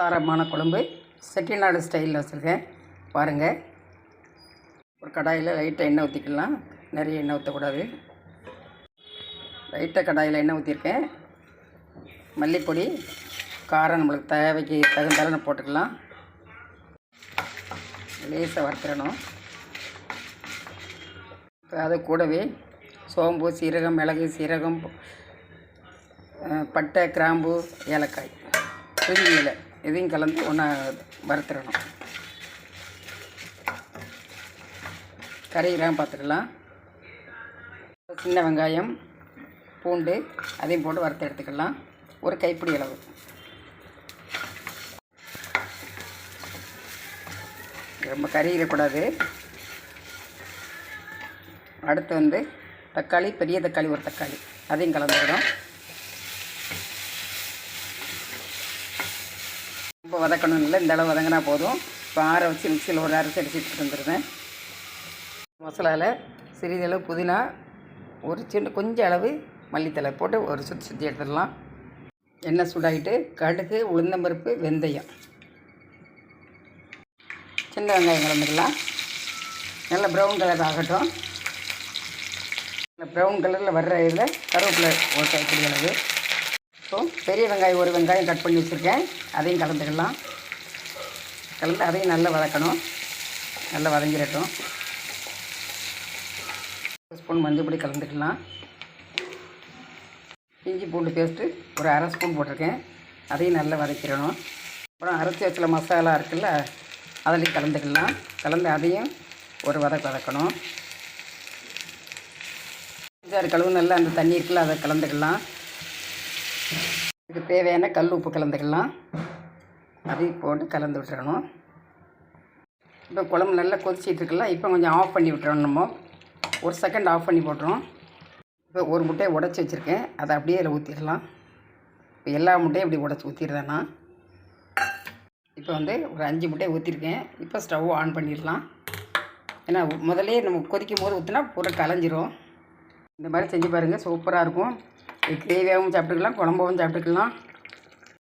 சாரமான குழம்பு. செட்டிநாடு ஸ்டைலில் வச்சுருக்கேன். பாருங்கள் ஒரு கடாயில் லைட்டாக எண்ணெய் ஊற்றிக்கலாம் நிறைய எண்ணெய் ஊற்றக்கூடாது லைட்டாக கடாயில் எண்ணெய் ஊற்றிருக்கேன் மல்லிப்பொடி காரம் நம்மளுக்கு தேவைக்கு தகுந்த போட்டுக்கலாம். லேசாக வறுத்துடணும். அது கூடவே சோம்பு சீரகம் மிளகு சீரகம் பட்டை கிராம்பு ஏலக்காய் பிரிஞ்சி இதையும் கலந்து ஒன்றா வறுத்துடணும். கறியெல்லாம் பார்த்துக்கலாம். சின்ன வெங்காயம் பூண்டு அதையும் போட்டு வறுத்து எடுத்துக்கலாம். ஒரு கைப்பிடி அளவு. ரொம்ப கறியிடக்கூடாது அடுத்து வந்து தக்காளி பெரிய தக்காளி ஒரு தக்காளி. அதையும் கலந்துக்கிறோம் ரொம்ப வதக்கணும் இல்லை இந்த அளவு வதங்கினா போதும். இப்போ ஆற வச்சு மிக்சியில் ஒரு அரைச்சி அடிச்சுட்டு வந்துடுவேன் மசாலாவில் சிறிதளவு புதினா ஒரு சின்ன கொஞ்சம் அளவு மல்லித்தலை போட்டு ஒரு சுற்றி சுற்றி எடுத்துடலாம். எண்ணெய் சூடாகிட்டு கடுகு உளுந்தம்பருப்பு வெந்தயம். சின்ன வெங்காயம் கலந்துக்கலாம். நல்ல ப்ரௌன் கலர் ஆகட்டும். ப்ரௌன் கலரில் வர்ற இதில் கருவேப்பிலை ஓட்டை அளவு ஸோ பெரிய வெங்காயம் ஒரு வெங்காயம் கட் பண்ணி வச்சுருக்கேன். அதையும் கலந்துக்கலாம். கலந்து அதையும் நல்லா வதக்கணும். நல்லா வதங்கிடட்டும். ஒரு ஸ்பூன் மஞ்சள் பொடி கலந்துக்கலாம். இஞ்சி பூண்டு பேஸ்ட்டு ஒரு அரை ஸ்பூன் போட்டிருக்கேன். அதையும் நல்லா வதக்கிடணும். அப்புறம் அரைச்சி வச்சுல மசாலா இருக்குல்ல அதிலையும் கலந்துக்கலாம். கலந்து அதையும் ஒரு வதக்க வதக்கணும். அஞ்சாறு கழுவு நல்லா அந்த தண்ணி இருக்குல்ல அதை கலந்துக்கலாம். இதுக்கு தேவையான கல் உப்பு கலந்துக்கலாம். அதையும் போட்டு கலந்து விட்டுறணும். இப்போ குழம்பு நல்லா கொதிச்சிட்டு இருக்கலாம் இப்போ கொஞ்சம் ஆஃப் பண்ணி விட்டுறணும் நம்ம. ஒரு செகண்ட் ஆஃப் பண்ணி போட்டுரும் இப்போ ஒரு முட்டையை உடச்சி வச்சுருக்கேன். அதை அப்படியே அதில் ஊற்றிடலாம் இப்போ எல்லா முட்டையும் இப்படி உடச்சி ஊற்றிடுறேன் நான். இப்போ வந்து ஒரு அஞ்சு முட்டையை ஊற்றிருக்கேன் இப்போ ஸ்டவ் ஆன் பண்ணிடலாம். ஏன்னா முதலே நம்ம கொதிக்கும் போது ஊற்றினா பூரா கலைஞ்சிரும். இந்த மாதிரி செஞ்சு பாருங்கள் சூப்பராக இருக்கும். கிரேவியாகவும் சாப்பிட்டுக்கலாம் குழம்பாகவும் சாப்பிட்டுக்கலாம்.